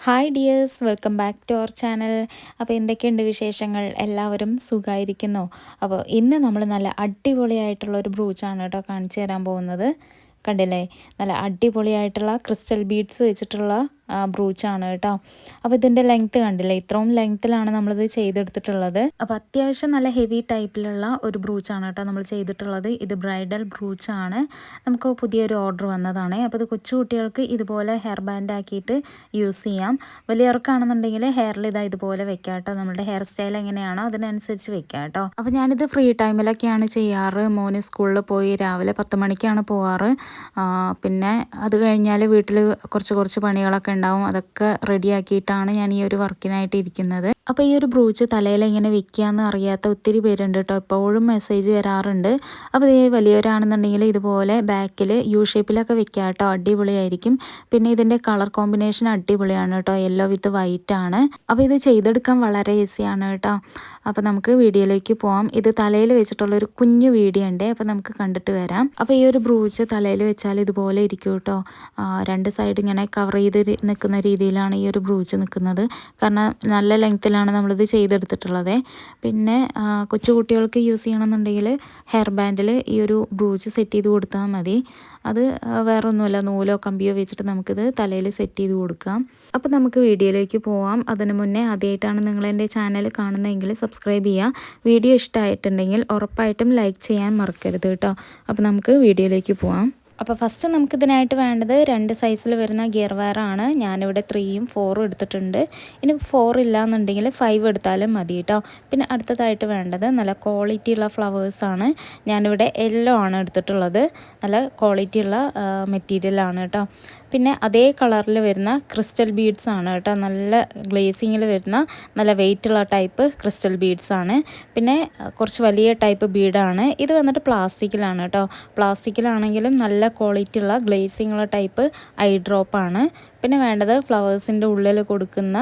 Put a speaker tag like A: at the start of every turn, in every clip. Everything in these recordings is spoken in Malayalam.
A: Hi dears welcome back to our channel അപ്പോൾ എന്തൊക്കെയുണ്ട് വിശേഷങ്ങൾ? എല്ലാവരും സുഖമായിരിക്കുന്നു അപ്പോൾ ഇന്ന് നമ്മൾ നല്ല അടിപൊളിയായിട്ടുള്ള ഒരു ബ്രൂച്ചാണ് കേട്ടോ കാണിച്ചു തരാൻ പോകുന്നത്. കണ്ടില്ലേ? നല്ല അടിപൊളിയായിട്ടുള്ള ക്രിസ്റ്റൽ ബീഡ്സ് വെച്ചിട്ടുള്ള ബ്രൂച്ചാണ് കേട്ടോ. അപ്പോൾ ഇതിന്റെ ലെങ്ത്ത് കണ്ടില്ലേ? ഇത്രയും ലെങ്ത്തിലാണ് നമ്മളിത് ചെയ്തെടുത്തിട്ടുള്ളത്. അപ്പോൾ അത്യാവശ്യം നല്ല ഹെവി ടൈപ്പിലുള്ള ഒരു ബ്രൂച്ചാണ് കേട്ടോ നമ്മൾ ചെയ്തിട്ടുള്ളത്. ഇത് ബ്രൈഡൽ ബ്രൂച്ചാണ്. നമുക്ക് പുതിയൊരു ഓർഡർ വന്നതാണ്. അപ്പോൾ ഇത് കൊച്ചുകുട്ടികൾക്ക് ഇതുപോലെ ഹെയർ ബാൻഡ് ആക്കിയിട്ട് യൂസ് ചെയ്യാം. വലിയവർക്കാണെന്നുണ്ടെങ്കിൽ ഹെയറിൽ ഇതാ ഇതുപോലെ വെക്കാം കേട്ടോ. നമ്മുടെ ഹെയർ സ്റ്റൈൽ എങ്ങനെയാണോ അതിനനുസരിച്ച് വെക്കാം കേട്ടോ. അപ്പോൾ ഞാനിത് ഫ്രീ ടൈമിലൊക്കെയാണ് ചെയ്യാറ്. മോന് സ്കൂളിൽ പോയി രാവിലെ പത്ത് മണിക്കാണ് പോവാറ്. പിന്നെ അത് കഴിഞ്ഞാൽ വീട്ടിൽ കുറച്ച് കുറച്ച് പണികളൊക്കെ ഉണ്ടാവും. അതൊക്കെ റെഡിയാക്കിയിട്ടാണ് ഞാൻ ഈ ഒരു വർക്കിനായിട്ട് ഇരിക്കുന്നത്. അപ്പോൾ ഈ ഒരു ബ്രൂച്ച് തലയിൽ എങ്ങനെ വെക്കുകയെന്ന് അറിയാത്ത ഒത്തിരി പേരുണ്ട് കേട്ടോ എപ്പോഴും മെസ്സേജ് വരാറുണ്ട്. അപ്പോൾ ഈ വലിയവരാണെന്നുണ്ടെങ്കിൽ ഇതുപോലെ ബാക്കിൽ യു ഷേപ്പിലൊക്കെ വെക്കുക കേട്ടോ അടിപൊളിയായിരിക്കും. പിന്നെ ഇതിന്റെ കളർ കോമ്പിനേഷൻ അടിപൊളിയാണ് കേട്ടോ യെല്ലോ വിത്ത് വൈറ്റ് ആണ്. അപ്പോൾ ഇത് ചെയ്തെടുക്കാൻ വളരെ ഈസിയാണ് കേട്ടോ അപ്പോൾ നമുക്ക് വീഡിയോയിലേക്ക് പോവാം. ഇത് തലയിൽ വെച്ചിട്ടുള്ള ഒരു കുഞ്ഞു വീഡിയോ ഉണ്ട്. അപ്പോൾ നമുക്ക് കണ്ടിട്ട് വരാം. അപ്പോൾ ഈ ഒരു ബ്രൂച്ച് തലയിൽ വെച്ചാൽ ഇതുപോലെ ഇരിക്കും കേട്ടോ. രണ്ട് സൈഡ് ഇങ്ങനെ കവർ ചെയ്ത് നിൽക്കുന്ന രീതിയിലാണ് ഈ ഒരു ബ്രൂച്ച് നിൽക്കുന്നത്. കാരണം നല്ല ലെങ്ത്തിലാണ് നമ്മളിത് ചെയ്തെടുത്തിട്ടുള്ളത്. പിന്നെ കൊച്ചുകുട്ടികൾക്ക് യൂസ് ചെയ്യണമെന്നുണ്ടെങ്കിൽ ഹെയർ ബാൻഡിൽ ഈ ഒരു ബ്രൂച്ച് സെറ്റ് ചെയ്ത് കൊടുത്താൽ മതി. അത് വേറെ ഒന്നുമല്ല നൂലോ കമ്പിയോ വെച്ചിട്ട് നമുക്കിത് തലയിൽ സെറ്റ് ചെയ്ത് കൊടുക്കാം. അപ്പോൾ നമുക്ക് വീഡിയോയിലേക്ക് പോവാം. അതിന് മുന്നേ ആദ്യമായിട്ടാണ് നിങ്ങൾ എന്റെ ചാനൽ കാണുന്നതെങ്കിൽ സബ്സ്ക്രൈബ് ചെയ്യുക. വീഡിയോ ഇഷ്ടമായിട്ടുണ്ടെങ്കിൽ ഉറപ്പായിട്ടും ലൈക്ക് ചെയ്യാൻ മറക്കരുത് കേട്ടോ. അപ്പോൾ നമുക്ക് വീഡിയോയിലേക്ക് പോവാം. അപ്പോൾ ഫസ്റ്റ് നമുക്കിതിനായിട്ട് വേണ്ടത് രണ്ട് സൈസിൽ വരുന്ന ഗിയർ വയറാണ് ഞാനിവിടെ ത്രീയും ഫോറും എടുത്തിട്ടുണ്ട്. ഇനി ഫോർ ഇല്ലയെന്നുണ്ടെങ്കിൽ ഫൈവ് എടുത്താലും മതി കേട്ടോ പിന്നെ അടുത്തതായിട്ട് വേണ്ടത് നല്ല ക്വാളിറ്റി ഉള്ള ഫ്ലവേഴ്സാണ് ഞാനിവിടെ യെല്ലോ ആണ് എടുത്തിട്ടുള്ളത്. നല്ല ക്വാളിറ്റി ഉള്ള മെറ്റീരിയലാണ് കേട്ടോ പിന്നെ അതേ കളറിൽ വരുന്ന ക്രിസ്റ്റൽ ബീഡ്സ് ആണ് കേട്ടോ. നല്ല ഗ്ലേസിങ്ങിൽ വരുന്ന നല്ല വെയിറ്റുള്ള ടൈപ്പ് ക്രിസ്റ്റൽ ബീഡ്സ് ആണ്. പിന്നെ കുറച്ച് വലിയ ടൈപ്പ് ബീഡാണ്. ഇത് വന്നിട്ട് പ്ലാസ്റ്റിക്കിലാണ് കേട്ടോ. പ്ലാസ്റ്റിക്കിലാണെങ്കിലും നല്ല ക്വാളിറ്റി ഉള്ള ഗ്ലേസിങ്ങുള്ള ടൈപ്പ് ഐ ഡ്രോപ്പാണ് പിന്നെ വേണ്ടത് ഫ്ലവേഴ്സിന്റെ ഉള്ളിൽ കൊടുക്കുന്ന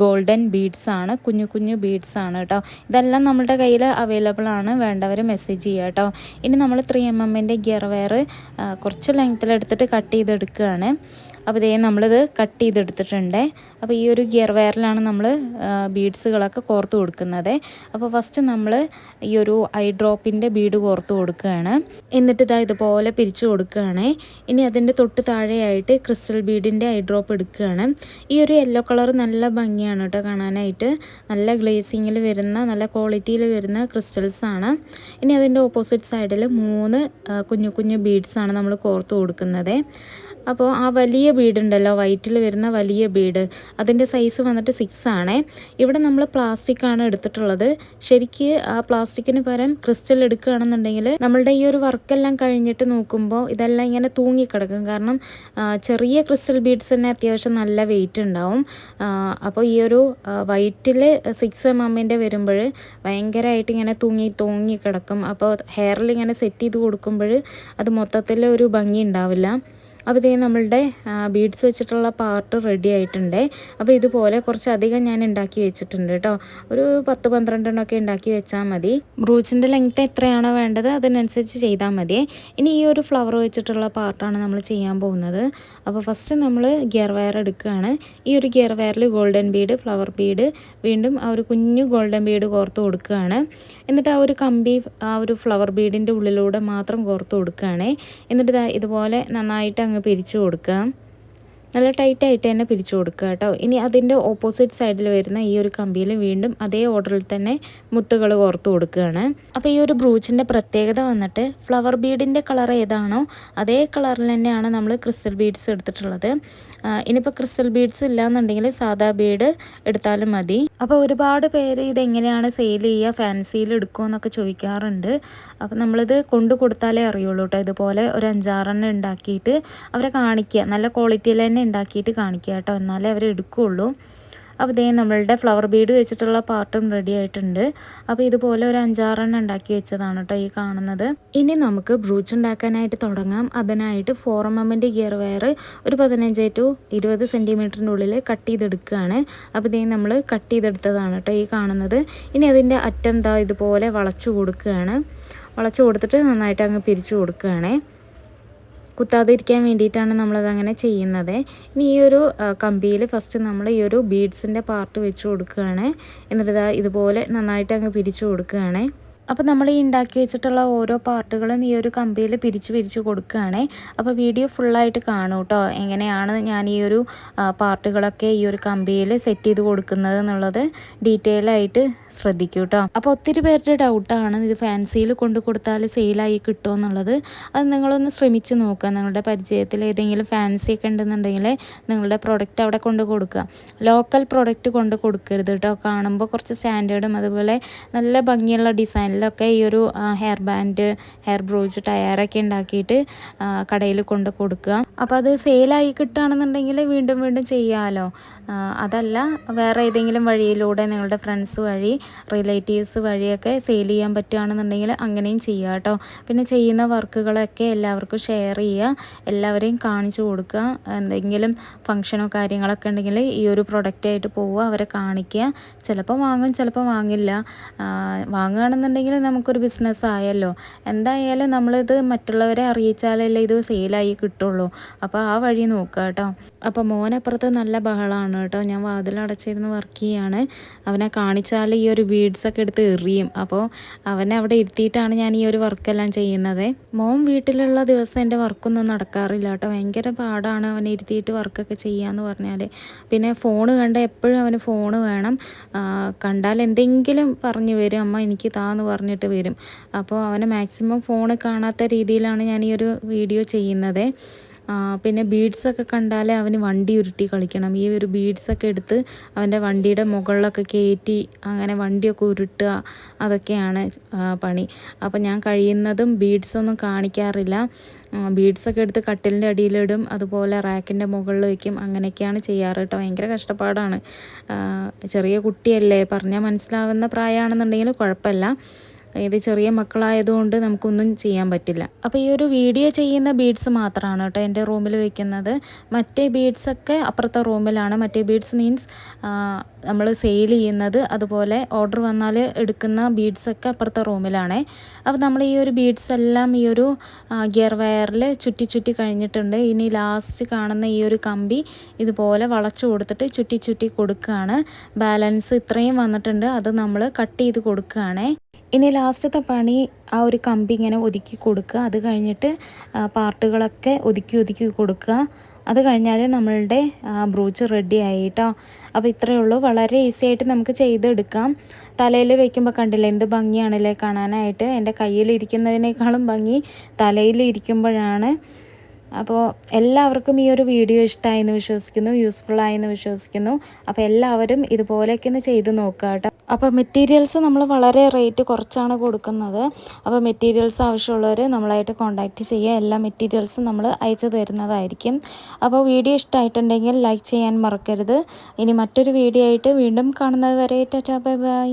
A: ഗോൾഡൻ ബീഡ്സ് ആണ്. കുഞ്ഞു കുഞ്ഞു ബീഡ്സ് ആണ് കേട്ടോ. ഇതെല്ലാം നമ്മുടെ കയ്യിൽ അവൈലബിൾ ആണ്. വേണ്ടവർ മെസ്സേജ് ചെയ്യുക കേട്ടോ. ഇനി നമ്മൾ ത്രീ എം എമ്മിന്റെ ഗിയർ വെയർ കുറച്ച് ലെങ്ത്തിലെടുത്തിട്ട് കട്ട് ചെയ്തെടുക്കുകയാണ്. അപ്പോൾ ഇതേ നമ്മളിത് കട്ട് ചെയ്തെടുത്തിട്ടുണ്ട്. അപ്പോൾ ഈ ഒരു ഗിയർ വയറിലാണ് നമ്മൾ ബീഡ്സുകളൊക്കെ കോർത്ത് കൊടുക്കുന്നത്. അപ്പോൾ ഫസ്റ്റ് നമ്മൾ ഈ ഒരു ഐ ഡ്രോപ്പിന്റെ ബീഡ് കോർത്ത് കൊടുക്കുകയാണ്. എന്നിട്ട് ഇതാ ഇതുപോലെ പിരിച്ചു കൊടുക്കുകയാണ്. ഇനി അതിന്റെ തൊട്ട് താഴെയായിട്ട് ക്രിസ്റ്റൽ ബീഡിന്റെ ഐ ഡ്രോപ്പ് എടുക്കുകയാണ്. ഈ ഒരു യെല്ലോ കളർ നല്ല ഭംഗിയാണ് കേട്ടോ കാണാനായിട്ട്. നല്ല ഗ്ലേസിങ്ങിൽ വരുന്ന നല്ല ക്വാളിറ്റിയിൽ വരുന്ന ക്രിസ്റ്റൽസ് ആണ്. ഇനി അതിന്റെ ഓപ്പോസിറ്റ് സൈഡിൽ മൂന്ന് കുഞ്ഞു കുഞ്ഞു ബീഡ്സാണ് നമ്മൾ കോർത്ത് കൊടുക്കുന്നത്. അപ്പോൾ ആ വലിയ ബീഡുണ്ടല്ലോ വൈറ്റിൽ വരുന്ന വലിയ ബീഡ്. അതിന്റെ സൈസ് വന്നിട്ട് സിക്സ് ആണ്. ഇവിടെ നമ്മൾ പ്ലാസ്റ്റിക് ആണ് എടുത്തിട്ടുള്ളത്. ശരിക്ക് ആ പ്ലാസ്റ്റിക്കിന് പകരം ക്രിസ്റ്റൽ എടുക്കുകയാണെന്നുണ്ടെങ്കിൽ നമ്മളുടെ ഈ ഒരു വർക്കെല്ലാം കഴിഞ്ഞിട്ട് നോക്കുമ്പോൾ ഇതെല്ലാം ഇങ്ങനെ തൂങ്ങിക്കിടക്കും. കാരണം ചെറിയ ക്രിസ്റ്റൽ ബീഡ്സ് തന്നെ അത്യാവശ്യം നല്ല വെയിറ്റ് ഉണ്ടാവും. അപ്പോൾ ഈ ഒരു വൈറ്റിൽ സിക്സ് എം എമ്മിന്റെ വരുമ്പോൾ ഭയങ്കരമായിട്ട് ഇങ്ങനെ തൂങ്ങി തൂങ്ങി കിടക്കും അപ്പോൾ ഹെയറിൽ ഇങ്ങനെ സെറ്റ് ചെയ്ത് കൊടുക്കുമ്പോൾ അത് മൊത്തത്തിൽ ഒരു ഭംഗി ഉണ്ടാവില്ല. അപ്പോൾ ഇതേ നമ്മളുടെ ബീഡ്സ് വെച്ചിട്ടുള്ള പാർട്ട് റെഡി ആയിട്ടുണ്ട്. അപ്പോൾ ഇതുപോലെ കുറച്ചധികം ഞാൻ ഉണ്ടാക്കി വെച്ചിട്ടുണ്ട് കേട്ടോ ഒരു പത്ത് പന്ത്രണ്ടെണ്ണമൊക്കെ ഉണ്ടാക്കി വെച്ചാൽ മതി. ബ്രൂച്ചിന്റെ ലെങ്ത്ത് എത്രയാണോ വേണ്ടത് അതിനനുസരിച്ച് ചെയ്താൽ മതി. ഇനി ഈ ഒരു ഫ്ലവർ വെച്ചിട്ടുള്ള പാർട്ടാണ് നമ്മൾ ചെയ്യാൻ പോകുന്നത്. അപ്പോൾ ഫസ്റ്റ് നമ്മൾ ഗിയർ വയർ എടുക്കുകയാണ് ഈ ഒരു ഗിയർ വയറിൽ ഗോൾഡൻ ബീഡ് ഫ്ലവർ ബീഡ് വീണ്ടും ആ ഒരു കുഞ്ഞു ഗോൾഡൻ ബീഡ് കോർത്ത് കൊടുക്കുകയാണ് എന്നിട്ട് ആ ഒരു കമ്പി ആ ഒരു ഫ്ലവർ ബീഡിന്റെ ഉള്ളിലൂടെ മാത്രം കോർത്ത് കൊടുക്കുകയാണ് എന്നിട്ട് ഇതുപോലെ നന്നായിട്ട് അങ്ങ് പിരിച്ചു കൊടുക്കാം. നല്ല ടൈറ്റായിട്ട് തന്നെ പിരിച്ചു കൊടുക്കുക കേട്ടോ. ഇനി അതിന്റെ ഓപ്പോസിറ്റ് സൈഡിൽ വരുന്ന ഈ ഒരു കമ്പിയിൽ വീണ്ടും അതേ ഓർഡറിൽ തന്നെ മുത്തുകൾ കോർത്ത് കൊടുക്കുകയാണ്. അപ്പോൾ ഈ ഒരു ബ്രൂച്ചിന്റെ പ്രത്യേകത വന്നിട്ട് ഫ്ലവർ ബീഡിന്റെ കളർ ഏതാണോ അതേ കളറിൽ തന്നെയാണ് നമ്മൾ ക്രിസ്റ്റൽ ബീഡ്സ് എടുത്തിട്ടുള്ളത്. ഇനിയിപ്പോൾ ക്രിസ്റ്റൽ ബീഡ്സ് ഇല്ലാന്നുണ്ടെങ്കിൽ സാധാ ബീഡ് എടുത്താലും മതി. അപ്പോൾ ഒരുപാട് പേര് ഇതെങ്ങനെയാണ് സെയിൽ ചെയ്യുക ഫാൻസിയിൽ എടുക്കുമോ എന്നൊക്കെ ചോദിക്കാറുണ്ട്. അപ്പോൾ നമ്മളിത് കൊണ്ടു കൊടുത്താലേ അറിയുള്ളൂ കേട്ടോ. ഇതുപോലെ ഒരു അഞ്ചാറെണ്ണം ഉണ്ടാക്കിയിട്ട് അവരെ കാണിക്കുക. നല്ല ക്വാളിറ്റിയിൽ തന്നെ ഉണ്ടാക്കിയിട്ട് കാണിക്കുക കേട്ടോ. എന്നാലേ അവർ എടുക്കുകയുള്ളൂ അപ്പോൾ ഇതേ നമ്മളുടെ ഫ്ലവർ ബീഡ് വെച്ചിട്ടുള്ള പാർട്ടും റെഡി ആയിട്ടുണ്ട്. അപ്പോൾ ഇതുപോലെ ഒരു അഞ്ചാറെണ്ണം ഉണ്ടാക്കി വെച്ചതാണ് കേട്ടോ ഈ കാണുന്നത്. ഇനി നമുക്ക് ബ്രൂച്ച് ഉണ്ടാക്കാനായിട്ട് തുടങ്ങാം. അതിനായിട്ട് ഫോർ എം എമ്മിന്റെ ഗിയർ വയർ ഒരു പതിനഞ്ച് ടു ഇരുപത് സെന്റിമീറ്ററിന്റെ ഉള്ളിൽ കട്ട് ചെയ്തെടുക്കുകയാണ്. അപ്പോൾ ഇതേ നമ്മൾ കട്ട് ചെയ്തെടുത്തതാണ് കേട്ടോ ഈ കാണുന്നത്. ഇനി അതിന്റെ അറ്റം ഇതുപോലെ വളച്ചു കൊടുക്കുകയാണ്. വളച്ചു കൊടുത്തിട്ട് നന്നായിട്ട് അങ്ങ് പിരിച്ചു കൊടുക്കുകയാണേ. കുത്താതിരിക്കാൻ വേണ്ടിയിട്ടാണ് നമ്മളതങ്ങനെ ചെയ്യുന്നത്. ഇനി ഈ ഒരു കമ്പിയിൽ ഫസ്റ്റ് നമ്മൾ ഈ ഒരു ബീഡ്സിന്റെ പാർട്ട് വെച്ച് കൊടുക്കുകയാണ്. എന്നിട്ട് ഇതാ ഇതുപോലെ നന്നായിട്ട് അങ്ങ് പിരിച്ചു കൊടുക്കുകയാണ്. അപ്പോൾ നമ്മൾ ഈ ഉണ്ടാക്കി വെച്ചിട്ടുള്ള ഓരോ പാർട്ടുകളും ഈ ഒരു കമ്പിയിൽ പിരിച്ച് പിരിച്ച് കൊടുക്കുകയാണേ. അപ്പോൾ വീഡിയോ ഫുള്ളായിട്ട് കാണും കേട്ടോ എങ്ങനെയാണ് ഞാൻ ഈ ഒരു പാർട്ടുകളൊക്കെ ഈ ഒരു കമ്പിയിൽ സെറ്റ് ചെയ്ത് കൊടുക്കുന്നത് എന്നുള്ളത് ഡീറ്റെയിൽ ആയിട്ട് ശ്രദ്ധിക്കൂ കേട്ടോ അപ്പോൾ ഒത്തിരി പേരുടെ ഡൗട്ടാണ് ഇത് ഫാൻസിയിൽ കൊണ്ട് കൊടുത്താൽ സെയിലായി കിട്ടുമോ എന്നുള്ളത്. അത് നിങ്ങളൊന്ന് ശ്രമിച്ച് നോക്കുക. നിങ്ങളുടെ പരിചയത്തിൽ ഏതെങ്കിലും ഫാൻസി ഒക്കെ ഉണ്ടെന്നുണ്ടെങ്കിൽ നിങ്ങളുടെ പ്രൊഡക്റ്റ് അവിടെ കൊണ്ട് കൊടുക്കുക. ലോക്കൽ പ്രൊഡക്റ്റ് കൊണ്ട് കൊടുക്കരുത് കേട്ടോ കാണുമ്പോൾ കുറച്ച് സ്റ്റാൻഡേർഡും അതുപോലെ നല്ല ഭംഗിയുള്ള ഡിസൈനിൽ ഒക്കെ ഈ ഒരു ഹെയർ ബാൻഡ് ഹെയർ ബ്രോച്ച് ടയറൊക്കെ ഉണ്ടാക്കിയിട്ട് കടയിൽ കൊണ്ട് കൊടുക്കുക. അപ്പോൾ അത് സെയിലായി കിട്ടുകയാണെന്നുണ്ടെങ്കിൽ വീണ്ടും വീണ്ടും ചെയ്യാമല്ലോ അതല്ല വേറെ ഏതെങ്കിലും വഴിയിലൂടെ നിങ്ങളുടെ ഫ്രണ്ട്സ് വഴി റിലേറ്റീവ്സ് വഴിയൊക്കെ സെയിൽ ചെയ്യാൻ പറ്റുകയാണെന്നുണ്ടെങ്കിൽ അങ്ങനെയും ചെയ്യുക കേട്ടോ. പിന്നെ ചെയ്യുന്ന വർക്കുകളൊക്കെ എല്ലാവർക്കും ഷെയർ ചെയ്യുക എല്ലാവരെയും കാണിച്ചു കൊടുക്കുക. എന്തെങ്കിലും ഫങ്ഷനോ കാര്യങ്ങളൊക്കെ ഉണ്ടെങ്കിൽ ഈ ഒരു പ്രൊഡക്റ്റായിട്ട് പോവുക അവരെ കാണിക്കുക. ചിലപ്പോൾ വാങ്ങും ചിലപ്പോൾ വാങ്ങില്ല. വാങ്ങുകയാണെന്നുണ്ടെങ്കിൽ നമുക്കൊരു ബിസിനസ് ആയല്ലോ. എന്തായാലും നമ്മളിത് മറ്റുള്ളവരെ അറിയിച്ചാലല്ലേ ഇത് സെയിലായി കിട്ടുള്ളൂ. അപ്പോൾ ആ വഴി നോക്കുക കേട്ടോ അപ്പോൾ മോനപ്പുറത്ത് നല്ല ബഹളമാണ് കേട്ടോ ഞാൻ വാതിലടച്ചിരുന്ന് വർക്ക് ചെയ്യാണ്. അവനെ കാണിച്ചാൽ ഈ ഒരു ബീഡ്സൊക്കെ എടുത്ത് എറിയും. അപ്പോൾ അവനെ അവിടെ ഇരുത്തിയിട്ടാണ് ഞാൻ ഈ ഒരു വർക്കെല്ലാം ചെയ്യുന്നത്. മോൻ വീട്ടിലുള്ള ദിവസം എന്റെ വർക്കൊന്നും നടക്കാറില്ല കേട്ടോ ഭയങ്കര പാടാണ് അവനെ ഇരുത്തിയിട്ട് വർക്കൊക്കെ ചെയ്യാമെന്ന് പറഞ്ഞാൽ പിന്നെ ഫോൺ കണ്ട എപ്പോഴും അവന് ഫോൺ വേണം. കണ്ടാൽ എന്തെങ്കിലും പറഞ്ഞു വരും. അമ്മ എനിക്ക് താന്ന് പറഞ്ഞിട്ട് വരും. അപ്പോൾ അവനെ മാക്സിമം ഫോൺ കാണാത്ത രീതിയിലാണ് ഞാൻ ഈ ഒരു വീഡിയോ ചെയ്യുന്നത്. പിന്നെ ബീഡ്സൊക്കെ കണ്ടാലേ അവന് വണ്ടി ഉരുട്ടി കളിക്കണം. ഈ ഒരു ബീഡ്സൊക്കെ എടുത്ത് അവന്റെ വണ്ടിയുടെ മുകളിലൊക്കെ കയറ്റി അങ്ങനെ വണ്ടിയൊക്കെ ഉരുട്ടുക അതൊക്കെയാണ് പണി. അപ്പോൾ ഞാൻ കഴിയുന്നതും ബീഡ്സൊന്നും കാണിക്കാറില്ല. ബീഡ്സൊക്കെ എടുത്ത് കട്ടിലിന്റെ അടിയിലിടും അതുപോലെ റാക്കിന്റെ മുകളിൽ വയ്ക്കും അങ്ങനെയൊക്കെയാണ് ചെയ്യാറ് കേട്ടോ. ഭയങ്കര കഷ്ടപ്പാടാണ്. ചെറിയ കുട്ടിയല്ലേ പറഞ്ഞാൽ മനസ്സിലാവുന്ന പ്രായമാണെന്നുണ്ടെങ്കിൽ കുഴപ്പമില്ല. ഇത് ചെറിയ മക്കളായതുകൊണ്ട് നമുക്കൊന്നും ചെയ്യാൻ പറ്റില്ല. അപ്പോൾ ഈ ഒരു വീഡിയോ ചെയ്യുന്ന ബീഡ്സ് മാത്രമാണ് കേട്ടോ എന്റെ റൂമിൽ വയ്ക്കുന്നത് മറ്റേ ബീഡ്സൊക്കെ അപ്പുറത്തെ റൂമിലാണ്. മറ്റേ ബീഡ്സ് മീൻസ് നമ്മൾ സെയിൽ ചെയ്യുന്നത്. അതുപോലെ ഓർഡർ വന്നാൽ എടുക്കുന്ന ബീഡ്സൊക്കെ അപ്പുറത്തെ റൂമിലാണ്. അപ്പോൾ നമ്മൾ ഈ ഒരു ബീഡ്സ് എല്ലാം ഈ ഒരു ഗിയർ വയറിൽ ചുറ്റി ചുറ്റി കഴിഞ്ഞിട്ടുണ്ട്. ഇനി ലാസ്റ്റ് കാണുന്ന ഈ ഒരു കമ്പി ഇതുപോലെ വളച്ചു കൊടുത്തിട്ട് ചുറ്റി ചുറ്റി കൊടുക്കുകയാണ്. ബാലൻസ് ഇത്രയും വന്നിട്ടുണ്ട്. അത് നമ്മൾ കട്ട് ചെയ്ത് കൊടുക്കുകയാണ്. ഇനി ലാസ്റ്റത്തെ പണി ആ ഒരു കമ്പി ഇങ്ങനെ ഒതുക്കി കൊടുക്കുക. അത് കഴിഞ്ഞിട്ട് പാർട്ടുകളൊക്കെ ഒതുക്കി ഒതുക്കി കൊടുക്കുക. അത് കഴിഞ്ഞാൽ നമ്മളുടെ ബ്രൂച്ച് റെഡി ആയി കേട്ടോ അപ്പോൾ ഇത്രയേ ഉള്ളൂ. വളരെ ഈസി ആയിട്ട് നമുക്ക് ചെയ്തെടുക്കാം. തലയിൽ വെക്കുമ്പോൾ കണ്ടില്ല എന്ത് ഭംഗിയാണല്ലേ കാണാനായിട്ട്. എന്റെ കയ്യിലിരിക്കുന്നതിനേക്കാളും ഭംഗി തലയിൽ ഇരിക്കുമ്പോഴാണ്. അപ്പോൾ എല്ലാവർക്കും ഈ ഒരു വീഡിയോ ഇഷ്ടമായെന്ന് വിശ്വസിക്കുന്നു യൂസ്ഫുൾ ആയെന്ന് വിശ്വസിക്കുന്നു. അപ്പോൾ എല്ലാവരും ഇതുപോലെയൊക്കെ ഒന്ന് ചെയ്ത് നോക്കുക കേട്ടോ. അപ്പോൾ മെറ്റീരിയൽസ് നമ്മൾ വളരെ റേറ്റ് കുറച്ചാണ് കൊടുക്കുന്നത്. അപ്പോൾ മെറ്റീരിയൽസ് ആവശ്യമുള്ളവർ നമ്മളായിട്ട് കോൺടാക്റ്റ് ചെയ്യുക. എല്ലാ മെറ്റീരിയൽസും നമ്മൾ അയച്ചു തരുന്നതായിരിക്കും. അപ്പോൾ വീഡിയോ ഇഷ്ടമായിട്ടുണ്ടെങ്കിൽ ലൈക്ക് ചെയ്യാൻ മറക്കരുത്. ഇനി മറ്റൊരു വീഡിയോ ആയിട്ട് വീണ്ടും കാണുന്നത് വരെ ടാറ്റാ ബൈ ബൈ.